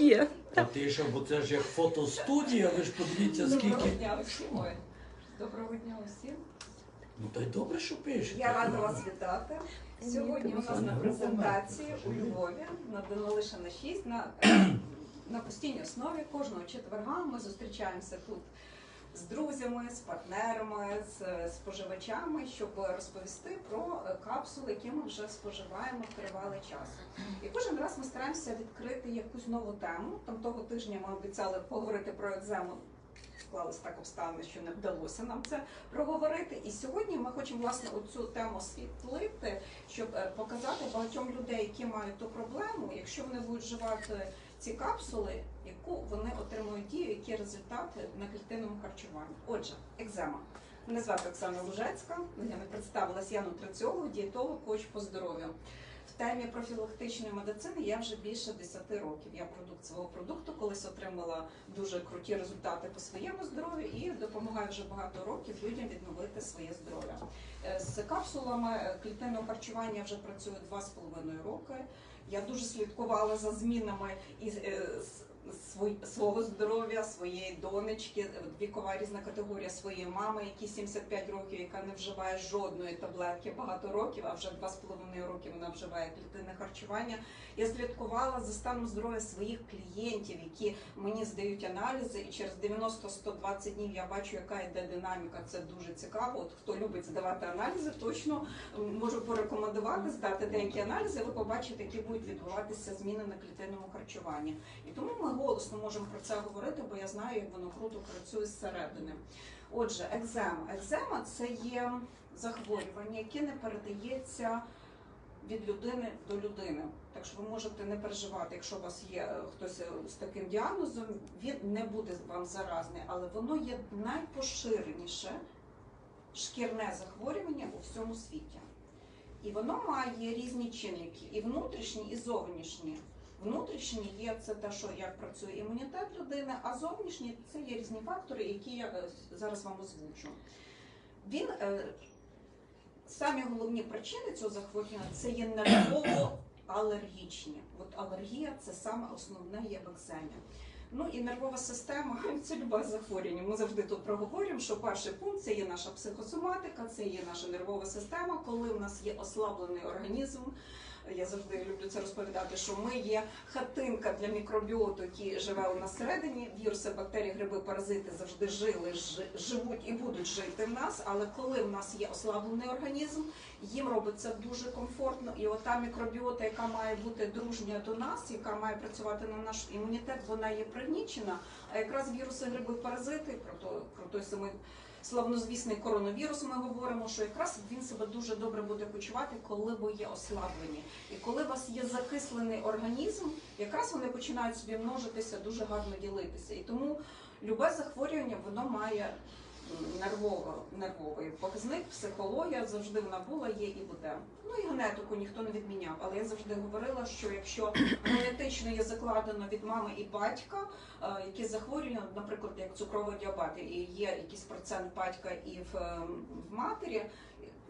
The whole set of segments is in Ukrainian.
є. А ти ще, бо це ж як фотостудія, ви ж подивіться, Доброго скільки. дня усім. Ой. Доброго дня усім. Ну та й добре, що пишете. Я рада вас вітати. Сьогодні у нас на презентації у Львові на Данилишина 6 на, на постійній основі кожного четверга ми зустрічаємося тут з друзями, з партнерами, з е, споживачами, щоб розповісти про е, капсули, які ми вже споживаємо тривалий час. І кожен раз ми стараємося відкрити якусь нову тему. Там того тижня ми обіцяли поговорити про екзему. Склалось так обставини, що не вдалося нам це проговорити. І сьогодні ми хочемо власне оцю тему освітлити, щоб е, показати багатьом людей, які мають ту проблему, якщо вони будуть вживати ці капсули, яку вони отримують дію, які результати на клітинному харчуванні. Отже, екзема. Мене звати Оксана Лужецька. Я не представилась, я нутриціолог, дієтолог, коуч по здоров'ю. В темі профілактичної медицини я вже більше 10 років. Я продукт свого продукту, колись отримала дуже круті результати по своєму здоров'ю і допомагаю вже багато років людям відновити своє здоров'я. Е, З капсулами е, клітинного харчування вже працюю 2,5 роки. Я дуже слідкувала за змінами і е, свого здоров'я, своєї донечки, вікова різна категорія своєї мами, які 75 років, яка не вживає жодної таблетки багато років, а вже 2,5 роки вона вживає клітинне харчування. Я слідкувала за станом здоров'я своїх клієнтів, які мені здають аналізи, і через 90-120 днів я бачу, яка йде динаміка. Це дуже цікаво. От хто любить здавати аналізи, точно можу порекомендувати здати деякі аналізи. Ви побачите, які будуть відбуватися зміни на клітинному харчуванні. І тому ми голосно можемо про це говорити, бо я знаю, як воно круто працює зсередини. Отже, екзема. Екзема це є захворювання, яке не передається від людини до людини. Так що ви можете не переживати, якщо у вас є е, хтось е, з таким діагнозом, він не буде вам заразний, але воно є найпоширеніше шкірне захворювання у всьому світі. І воно має різні чинники, і внутрішні, і зовнішні. Внутрішні є це те, що як працює імунітет людини, а зовнішні це є різні фактори, які я е, зараз вам озвучу. Він е, самі головні причини цього захворювання це є нервово-алергічні. От алергія це саме основне є в. Ну і нервова система це любе захворювання. Ми завжди тут проговорюємо, що перший пункт це є наша психосоматика, це є наша нервова система, коли в нас є ослаблений організм. Я завжди люблю це розповідати, що ми є хатинка для мікробіоту, який живе у нас всередині. Віруси, бактерії, гриби, паразити завжди жили, живуть і будуть жити в нас. Але коли в нас є ослаблений організм, їм робиться дуже комфортно. І ота мікробіота, яка має бути дружня до нас, яка має працювати на наш імунітет, вона є пригнічена. А якраз віруси, гриби, паразити, про той самий славнозвісний коронавірус, ми говоримо, що якраз він себе дуже добре буде почувати, коли бо є ослаблені. І коли у вас є закислений організм, якраз вони починають собі множитися, дуже гарно ділитися. І тому любе захворювання воно має м, нервовий показник, психологія завжди вона була, є і буде. Ну і генетику ніхто не відміняв. Але я завжди говорила, що якщо генетично є закладено від мами і батька, е, які захворювання, наприклад, як цукровий діабет, і є якийсь процент батька і в, е, в матері.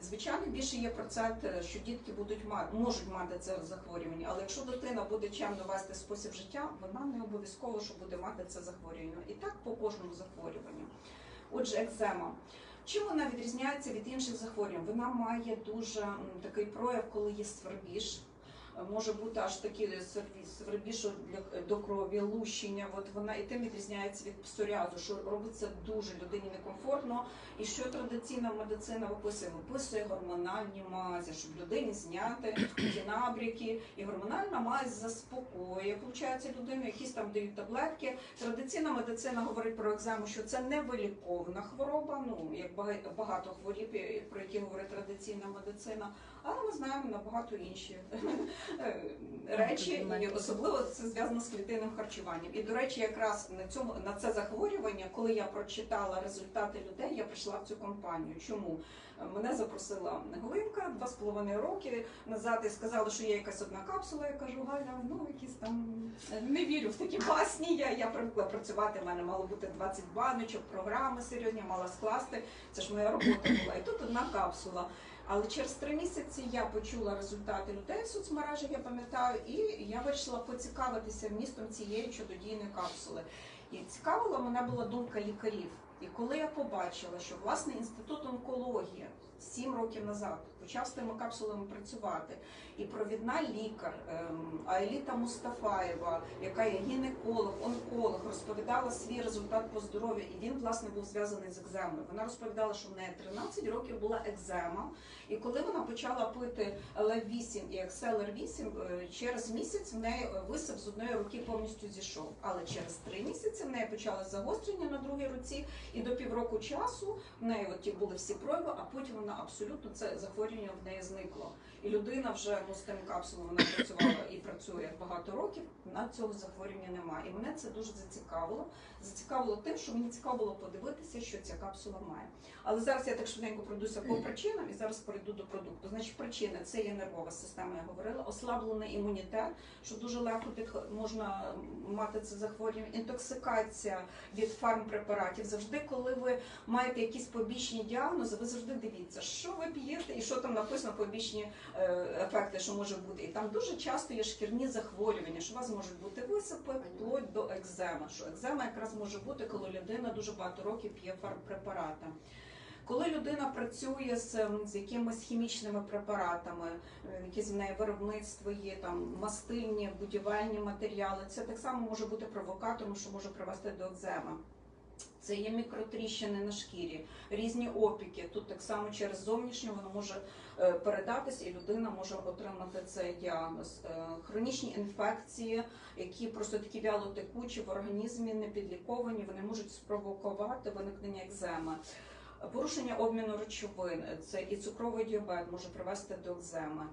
Звичайно, більше є процент, е, що дітки будуть мати, можуть мати це захворювання. Але якщо дитина буде чемно вести спосіб життя, вона не обов'язково що буде мати це захворювання. І так по кожному захворюванню. Отже, екзема. Чим вона відрізняється від інших захворювань? Вона має дуже такий прояв, коли є свербіж. Може бути аж такі свербі- свербіж для до крові, лущення. От вона і тим відрізняється від псоріазу, що робиться дуже людині некомфортно. І що традиційна медицина виписує? Виписує гормональні мазі, щоб людині зняти ті набряки. І гормональна мазь заспокоює. Получається, людину якісь там дають таблетки. Традиційна медицина говорить про екзему, що це невиліковна хвороба. Ну як багато хворіб, про які говорить традиційна медицина. Але ми знаємо набагато інші е, речі, і особливо це зв'язано з клітинним харчуванням. І до речі, якраз на цьому на це захворювання, коли я прочитала результати людей, я прийшла в цю компанію. Чому Е, мене запросила Галинка два з половиною роки назад і сказала, що є якась одна капсула. Я кажу, Галя, ну якісь там е, не вірю в такі басні. Я, я привикла працювати. в мене мало бути 20 баночок, програми серйозні, мала скласти. Це ж моя робота була. І тут одна капсула. Але через три місяці я почула результати людей в соцмережах, я пам'ятаю, і я вирішила поцікавитися вмістом цієї чудодійної капсули. І цікавила мене була думка лікарів. І коли я побачила, що власне інститут онкології сім років назад почав з тими капсулами працювати, і провідна лікар ем, Аеліта Мустафаєва, яка є гінеколог, онколог, розповідала свій результат по здоров'ю, і він власне був зв'язаний з екземою. Вона розповідала, що в неї 13 років була екзема, і коли вона почала пити LF8 і XLR8, е, через місяць в неї е, висип з одної руки повністю зійшов. Але через три місяці в неї почали загострення на другій руці, і до півроку часу в неї от були всі прояви, а потім вона абсолютно це захворювання в неї зникло. І людина вже ну, з тим капсулом вона працювала і працює багато років. На цього захворювання немає. І мене це дуже зацікавило. Зацікавило тим, що мені цікаво було подивитися, що ця капсула має. Але зараз я так швиденько пройдуся по причинам і зараз перейду до продукту. Значить, причина це є нервова система, я говорила, ослаблений імунітет, що дуже легко підх- можна мати це захворювання, інтоксикація від фармпрепаратів. Завжди, коли ви маєте якісь побічні діагнози, ви завжди дивіться, що ви п'єте і що там написано побічні е, ефекти, що може бути. І там дуже часто є шкірні захворювання, що у вас можуть бути висипи, вплоть до екземи. Що екзема якраз може бути, коли людина дуже багато років п'є фармпрепарати. Коли людина працює з, з якимись хімічними препаратами, е, якісь в неї виробництво є, там мастильні, будівельні матеріали, це так само може бути провокатором, що може привести до екземи. Це є мікротріщини на шкірі, різні опіки. Тут так само через зовнішнє воно може е, передатись, і людина може отримати цей діагноз. Е, Хронічні інфекції, які просто такі вялотекучі в організмі, не підліковані, вони можуть спровокувати виникнення екземи. Порушення обміну речовин, це і цукровий діабет може привести до екземи.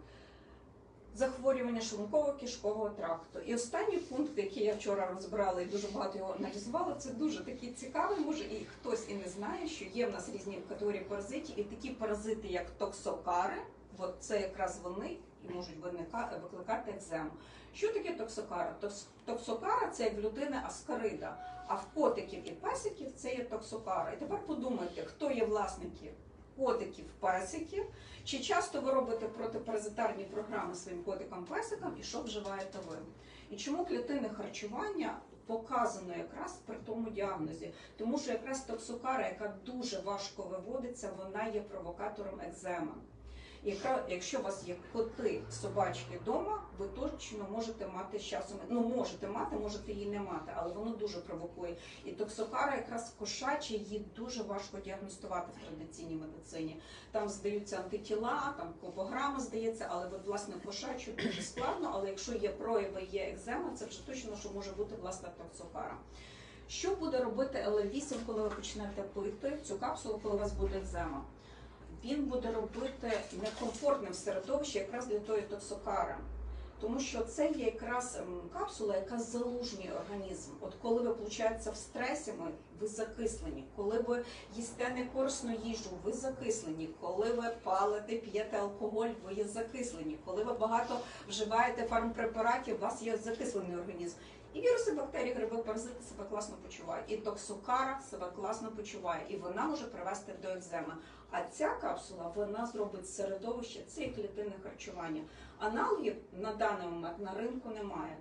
Захворювання шлунково-кишкового тракту. І останній пункт, який я вчора розбирала і дуже багато його аналізувала, це дуже такий цікавий. Може, і хтось і не знає, що є в нас різні категорії паразитів, і такі паразити, як токсокари, от це якраз вони і можуть виника- викликати екзему. Що таке токсокара? Токс- Токсокара це як в людини аскарида, а в котиків і песиків це є токсокара. І тепер подумайте, хто є власники котиків, песиків, чи часто ви робите протипаразитарні програми своїм котикам песикам і що вживаєте ви? І чому клітини харчування показано якраз при тому діагнозі? Тому що якраз токсокара, яка дуже важко виводиться, вона є провокатором екземи. Яка, якщо у вас є коти, собачки вдома, ви точно можете мати з часом, ну можете мати, можете її не мати, але воно дуже провокує. І токсокара якраз кошача її дуже важко діагностувати в традиційній медицині. Там здаються антитіла, там копограми здається, але от, власне кошачу дуже складно. Але якщо є прояви, є екзема, це вже точно, що може бути власне токсокара. Що буде робити ЛФ8, коли ви почнете пити цю капсулу, коли у вас буде екзема? Він буде робити некомфортним середовище якраз для тої токсокари. Тому що це є якраз капсула, яка залужнює організм. От коли ви, виходить, в стресі, ми, ви закислені. Коли ви їсте некорисну їжу, ви закислені. Коли ви палите, п'єте алкоголь, ви є закислені. Коли ви багато вживаєте фармпрепаратів, у вас є закислений організм. І віруси, бактерії, гриби, паразити себе класно почувають. І токсокара себе класно почуває, і вона може привести до екземи. А ця капсула вона зробить середовище, це є клітинне харчування. Аналогів на даний момент на ринку немає.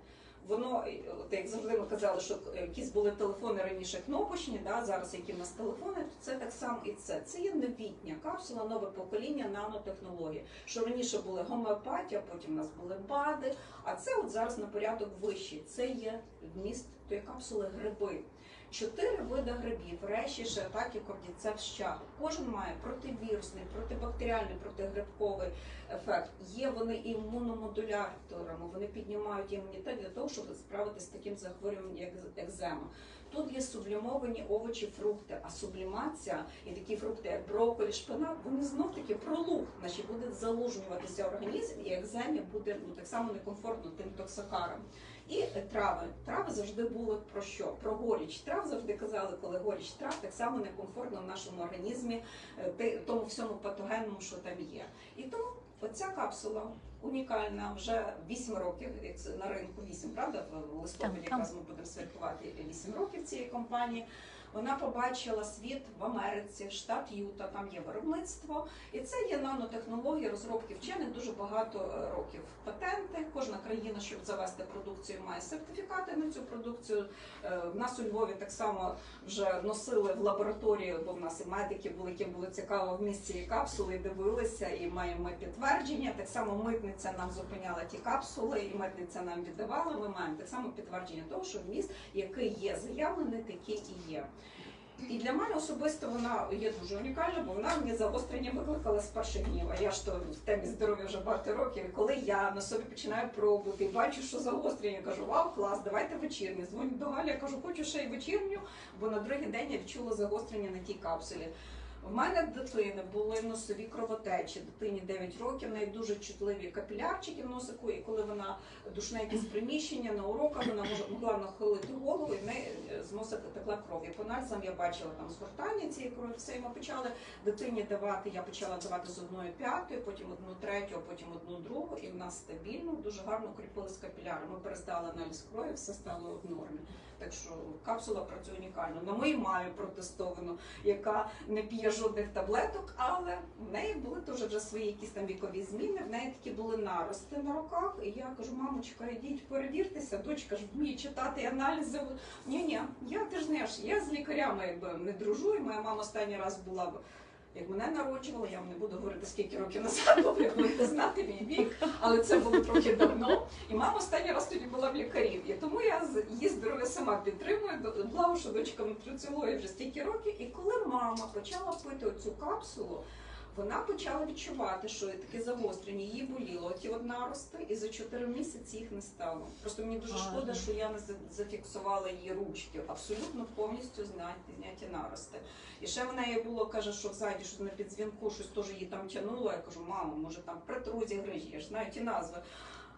Воно, е, от як завжди ми казали, що е, якісь були телефони раніше кнопочні, да, зараз які в нас телефони, то це так само і це. Це є новітня капсула, нове покоління нанотехнології. Що раніше були гомеопатія, потім у нас були БАДи, а це от зараз на порядок вищий. Це є вміст тої капсули гриби. Чотири види грибів, реші, шиатакі, кордіцепс, щаг. Кожен має противірусний, протибактеріальний, протигрибковий ефект. Є вони імуномодуляторами, вони піднімають імунітет для того, щоб справитися з таким захворюванням, як екзема. Тут є сублімовані овочі, фрукти, а сублімація і такі фрукти, як брокколі, шпинат, вони знов таки пролуг, значить буде залужнюватися організм, і екземі буде ну так само некомфортно тим токсокарам. І трави. Трави завжди були про що? Про горіч. Трав завжди казали, коли горіч трав, так само некомфортно в нашому організмі, е, тому всьому патогенному, що там є. І тому оця капсула унікальна вже 8 років, на ринку 8, правда? В листопаді якраз ми будемо святкувати 8 років цієї компанії. Вона побачила світ в Америці, штат Юта, там є виробництво, і це є нанотехнології, розробки вчених дуже багато е, років. Патенти, кожна країна, щоб завести продукцію, має сертифікати на цю продукцію. Е, В нас у Львові так само вже носили в лабораторію, бо в нас і медики були, які було цікаво в місці і капсули, і дивилися, і маємо підтвердження. Так само митниця нам зупиняла ті капсули, і митниця нам віддавала. Ми маємо так само підтвердження того, що вміст, який є заявлений, такий і є. І для мене особисто вона є дуже унікальна, бо вона мені загострення викликала з перших днів. Я ж то в темі здоров'я вже багато років. Коли я на собі починаю пробувати бачу, що загострення, кажу, вау, клас, давайте вечірню. Дзвоню до Галі, я кажу, хочу ще й вечірню, бо на другий день я відчула загострення на тій капсулі. В мене дитини були носові кровотечі, дитині 9 років, в неї дуже чутливі капілярчики в носику, і коли вона душне якесь приміщення на уроках, вона може могла нахилити голову і в неї з носа текла кров. І по аналізам я бачила там згортання цієї крові, все і ми почали дитині давати. Я почала давати з одної п'ятої, потім одну третю, потім одну другу, і в нас стабільно дуже гарно укріпились капіляри. Ми перездали аналіз крові, все стало в нормі. Так що капсула працює унікально. На моїй мамі протестовано, яка не п'є жодних таблеток, але в неї були теж вже свої якісь там вікові зміни. В неї такі були нарости на руках. І я кажу, мамочка, йдіть, перевіртеся, дочка ж вміє читати аналізи. Ні, ні, я ти ж знаєш, я з лікарями якби не дружу, і моя мама останній раз була б. Як мене народжували, я вам не буду говорити скільки років назад, бо ви будете знати мій вік, але це було трохи давно. І мама останній раз тоді була в лікарів. І тому я її здоров'я сама підтримую. Благо, що дочка нутриціології вже стільки років. І коли мама почала пити оцю капсулу, вона почала відчувати, що таке загострення, їй боліло. ті от нарости, і за 4 місяці їх не стало. Просто мені дуже шкода, що я не зафіксувала її ручки. Абсолютно повністю зняті, нарости. І ще в неї було, каже, що взагалі що на підзвінку щось теж її там тянуло. Я кажу, мамо, може там притрузі грижі, я ж знаю ті назви.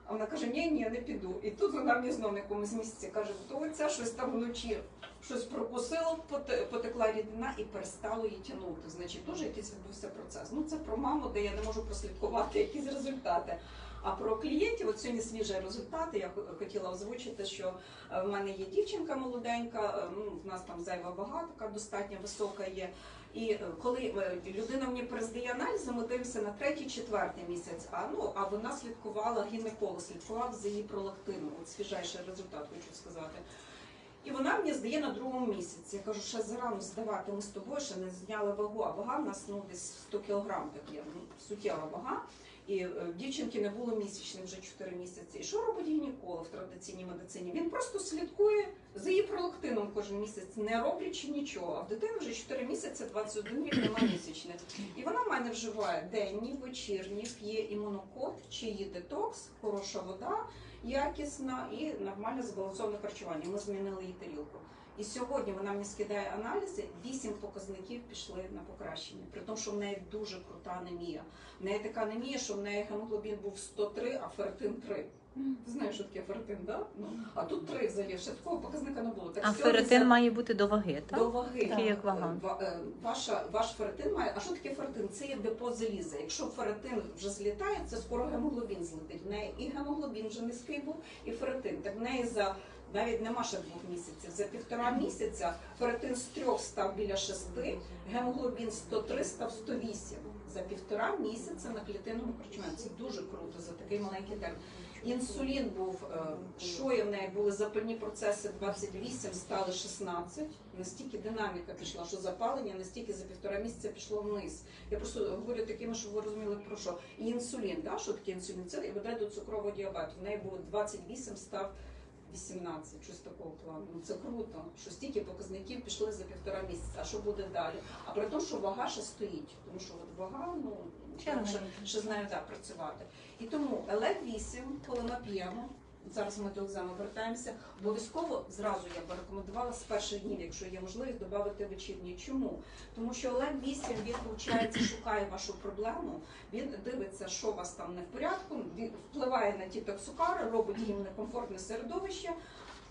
А вона каже, ні, ні, не піду. І тут вона мені знову на якомусь місці каже, то ця щось там вночі щось прокусило, поте- потекла рідина і перестало її тягнути. Значить, теж якийсь відбувся процес. Ну це про маму, де я не можу прослідкувати якісь результати. А про клієнтів, от сьогодні свіжі результати, я хотіла озвучити, що е, в мене є дівчинка молоденька, ну, в нас там зайва вага, така достатньо висока є. І е, коли е, людина мені перездає аналізи, ми дивимося на третій, четвертий місяць. А ну а вона слідкувала гінеколог, слідкував за її пролактином. От свіжайший результат, хочу сказати. І вона мені здає на другому місяці. Я кажу, ще зарано здавати. Ми з тобою ще не зняли вагу, а вага в нас ну десь 100 кілограм так є, ну, суттєва вага. І е, дівчинки не було місячних вже 4 місяці. І що робить гінеколог в традиційній медицині? Він просто слідкує за її пролактином кожен місяць, не роблячи нічого. А в дитини вже 4 місяці, 21 рік немає місячних. І вона в мене вживає денні, вечірні, п'є імунокод, чиї детокс, хороша вода, якісна і нормальне збалансоване харчування. Ми змінили її тарілку. І сьогодні вона мені скидає аналізи, вісім показників пішли на покращення, при тому, що в неї дуже крута анемія. В неї така анемія, що в неї гемоглобін був 103, а ферритин 3. Ти знаєш, що таке ферритин, да? Ну, а тут 3 взагалі, ще такого показника не було. Так А сьогодні ферритин за- має бути до ваги, так? до ваги. Такий, як вага. Ва- е, Ваша, ваш ферритин має. А що таке ферритин? Це є депо заліза. Якщо ферритин вже злітає, це скоро гемоглобін злетить. В неї і гемоглобін вже низький був, і ферритин. Так в неї за навіть нема ще двох місяців. За півтора місяця ферритин з трьох став біля шести, гемоглобін 103 став 108. За півтора місяця на клітинному харчуванні. Це дуже круто за такий маленький термін. Інсулін був, е, що є в неї були запальні процеси 28, стали 16. Настільки динаміка пішла, що запалення настільки за півтора місяця пішло вниз. Я просто говорю такими, щоб ви розуміли про що. І інсулін, да? що таке інсулін? Це веде до цукрового діабету. В неї було 28, став 18, щось такого плану. Ну це круто, що стільки показників пішли за півтора місяця. А що буде далі? А при тому, що вага ще стоїть, тому що от вага, ну Ще ще, ще з нею да, працювати. І тому L8, коли ми п'ємо, зараз ми до екзамену повертаємося. обов'язково зразу я б рекомендувала з перших днів, якщо є можливість, додати вечірні. Чому? Тому що Олег 8, він, виходить, шукає вашу проблему, він дивиться, що у вас там не в порядку, він впливає на ті токсукари, робить їм некомфортне середовище.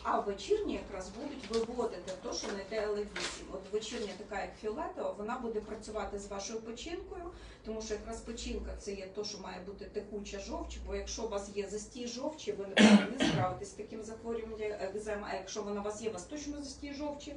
А вечірні якраз будуть виводити те, що не йде L8. От вечірня така, як фіолетова, вона буде працювати з вашою печінкою, тому що якраз печінка це є те, що має бути текуча жовч, бо якщо у вас є застій жовчі, ви не справитесь з таким захворюванням екзема, а якщо вона у вас є, у вас точно застій жовчі,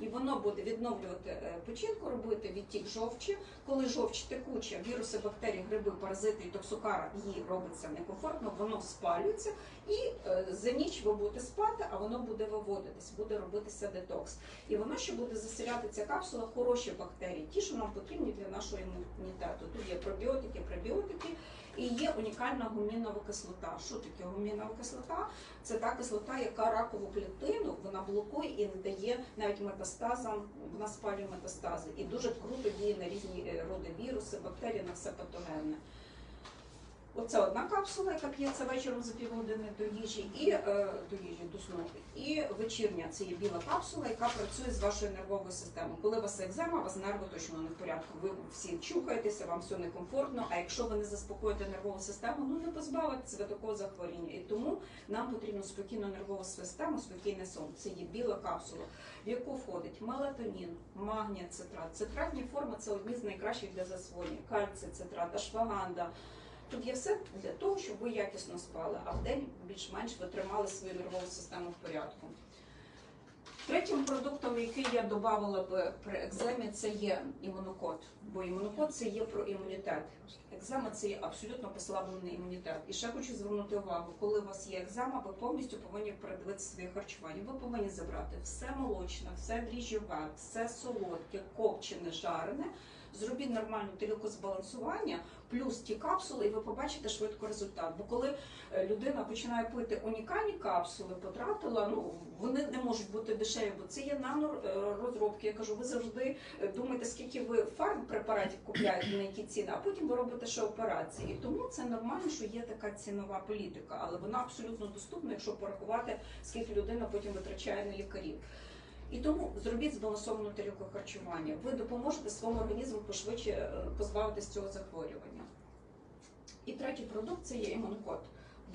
і воно буде відновлювати е, печінку, робити відтік жовчі. Коли жовч текуча, віруси, бактерії, гриби, паразити і токсукара їй робиться некомфортно, воно спалюється, і е, за ніч ви будете спати, а воно буде виводитись, буде робитися детокс. І воно ще буде заселяти ця капсула хороші бактерії, ті, що нам потрібні для нашого імунітету. Тут є пробіотики, пребіотики. І є унікальна гумінова кислота. Що таке гумінова кислота? Це та кислота, яка ракову клітину вона блокує і не дає навіть метастазам, вона спалює метастази. І дуже круто діє на різні е, роди віруси, бактерії, на все патогенне. Оце одна капсула, яка п'ється вечором за півгодини до їжі, і е, до їжі до сну. І вечірня це є біла капсула, яка працює з вашою нервовою системою. Коли у вас екзема, у вас нерви точно не в порядку. Ви всі чухаєтеся, вам все некомфортно. А якщо ви не заспокоїте нервову систему, ну не позбавитеся ви такого захворювання. І тому нам потрібно спокійну нервову систему, спокійний сон. Це є біла капсула, в яку входить мелатонін, магнія, цитрат. Цитратні форми це одні з найкращих для засвоєння. Кальцій, цитрат, ашваганда. Тут є все для того, щоб ви якісно спали, а вдень більш-менш ви тримали свою нервову систему в порядку. Третім продуктом, який я додавала б при екземі, це є імунокод. Бо імунокод це є про імунітет. Екзема це є абсолютно послаблений імунітет. І ще хочу звернути увагу, коли у вас є екзема, ви повністю повинні передивитися своє харчування. Ви повинні забрати все молочне, все дріжджове, все солодке, копчене, жарене. Зробіть нормальну тарілку збалансування, плюс ті капсули, і ви побачите швидко результат. Бо коли е, людина починає пити унікальні капсули, потратила, ну вони не можуть бути дешеві, бо це є нанорозробки. Я кажу, ви завжди е, думаєте, скільки ви фарм препаратів купляєте, на які ціни, а потім ви робите ще операції. І тому це нормально, що є така цінова політика, але вона абсолютно доступна, якщо порахувати, скільки людина потім витрачає на лікарів. І тому зробіть збалансовану тарілку харчування. Ви допоможете своєму організму пошвидше е, позбавитись цього захворювання. І третій продукт це є імункод.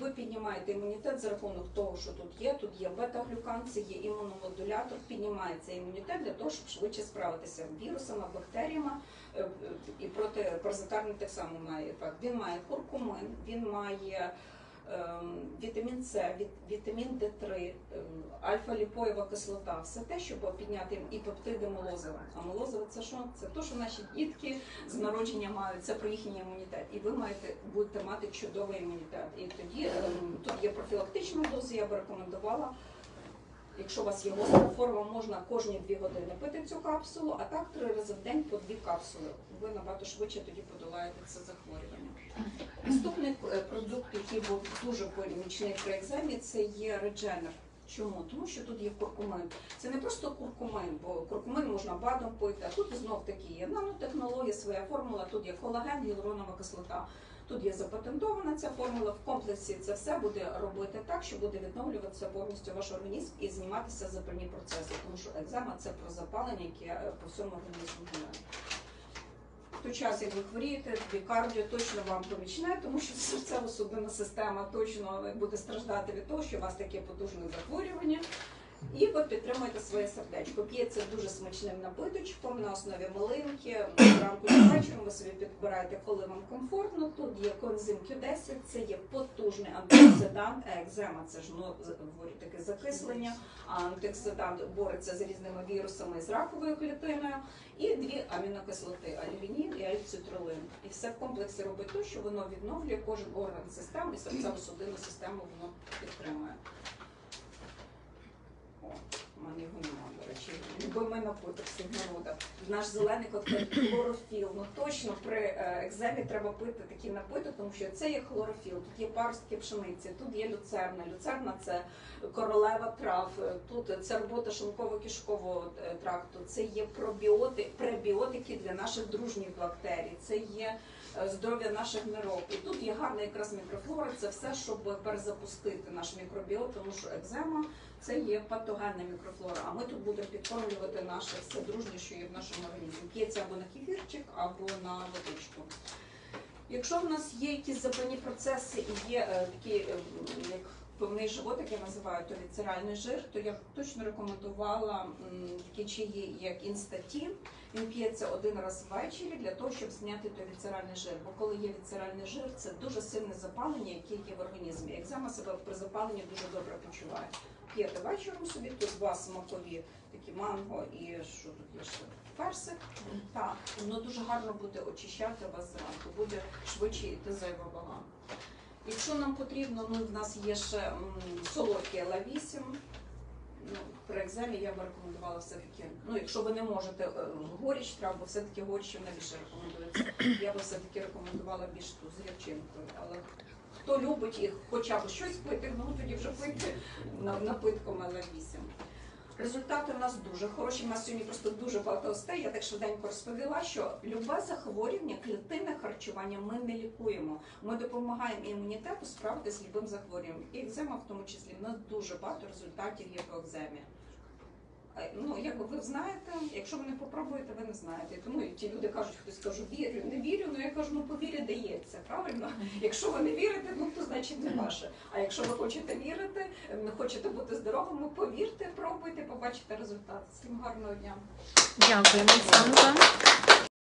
Ви піднімаєте імунітет за рахунок того, що тут є. Тут є бета-глюкан, це є імуномодулятор, піднімається імунітет для того, щоб швидше справитися з вірусами, бактеріями е, е, і проти паразитарний так само має ефект. Він має куркумин, він має вітамін С, вітамін Д3, ем, альфа-ліпоєва кислота, все те, щоб підняти і пептиди молозива. А молозиво це що? Це те, що наші дітки з народження мають, це про їхній імунітет. І ви маєте будете мати чудовий імунітет. І тоді ем, тут є профілактична доза, я б рекомендувала. Якщо у вас є гостра форма, можна кожні дві години пити цю капсулу, а так три рази в день по дві капсули. Ви набагато швидше тоді подолаєте це захворювання. Наступний е, продукт, який був дуже помічний при екземі, це є редженер. Чому? Тому що тут є куркумин. Це не просто куркумин, бо куркумин можна бадом пити, а тут знов таки є нанотехнологія, своя формула, тут є колаген, гіалуронова кислота. Тут є запатентована ця формула. В комплексі це все буде робити так, що буде відновлюватися повністю ваш організм і зніматися запальні процеси. Тому що екзема це про запалення, яке е, по всьому організму гуляє. В той час, як ви хворієте, кардіо точно вам помічне, тому що серцево-судинна система точно буде страждати від того, що у вас таке потужне захворювання. І ви підтримуєте своє сердечко. П'ється дуже смачним напиточком на основі малинки. Зранку чи вечором ви собі підбираєте, коли вам комфортно. Тут є коензим Q10, це є потужний антиоксидант, екзема це ж ну, таке закислення, антиоксидант бореться з різними вірусами і з раковою клітиною. І дві амінокислоти алюмінін і альцитрулин. І все в комплексі робить те, що воно відновлює кожен орган системи і серцево-судинну систему воно підтримує. Мене його немає, до речі. Любимий напиток всіх народів. Наш зелений коктейль хлорофіл. Ну точно при е, екземі треба пити такий напиток, тому що це є хлорофіл, тут є паростки пшениці, тут є люцерна. Люцерна це королева трав, тут це робота шлунково-кишкового е, тракту, це є пробіоти, пребіотики для наших дружніх бактерій, це є здоров'я наших нирок. І тут є гарна якраз мікрофлора, це все, щоб перезапустити наш мікробіот, тому що екзема це є патогенна мікрофлора. А ми тут будемо підкормлювати наше все дружнє, що є в нашому організмі. П'ється або на кефірчик, або на водичку. Якщо в нас є якісь запальні процеси і є е, такі е, як певний животик, я називаю то віцеральний жир, то я б точно рекомендувала такі чаї, як інстатін. Він п'ється один раз ввечері для того, щоб зняти той віцеральний жир. Бо коли є віцеральний жир, це дуже сильне запалення, яке є в організмі. Екзема себе при запаленні дуже добре почуває. П'єте вечором собі, тут два смакові такі манго і що тут є ще персик. Так, воно дуже гарно буде очищати вас зранку, буде швидше йти зайва вага. Якщо нам потрібно, ну в нас є ще солодкий L8. Ну, при екземі я б рекомендувала все-таки. Ну, якщо ви не можете е, горіч, треба, бо все-таки вона більше рекомендується. Я би все-таки рекомендувала більш ту з гірчинкою. Але хто любить їх хоча б щось пити, ну тоді вже пити напитком L8. Результати у нас дуже хороші. У нас сьогодні просто дуже багато гостей. Я так швиденько розповіла, що любе захворювання, клітинне харчування ми не лікуємо. Ми допомагаємо імунітету справитися з любим захворюванням. І екзема в тому числі. у нас дуже багато результатів є по екземі. Е, Ну, якби ви знаєте, якщо ви не попробуєте, ви не знаєте. Тому ті люди кажуть, хтось каже, вірю, не вірю. Ну я кажу, ну повір'я дається, правильно? Якщо ви не вірите, ну то значить не ваше. А якщо ви хочете вірити, не хочете бути здоровими, повірте, пробуйте, побачите результат. Всім гарного дня. Дякуємо.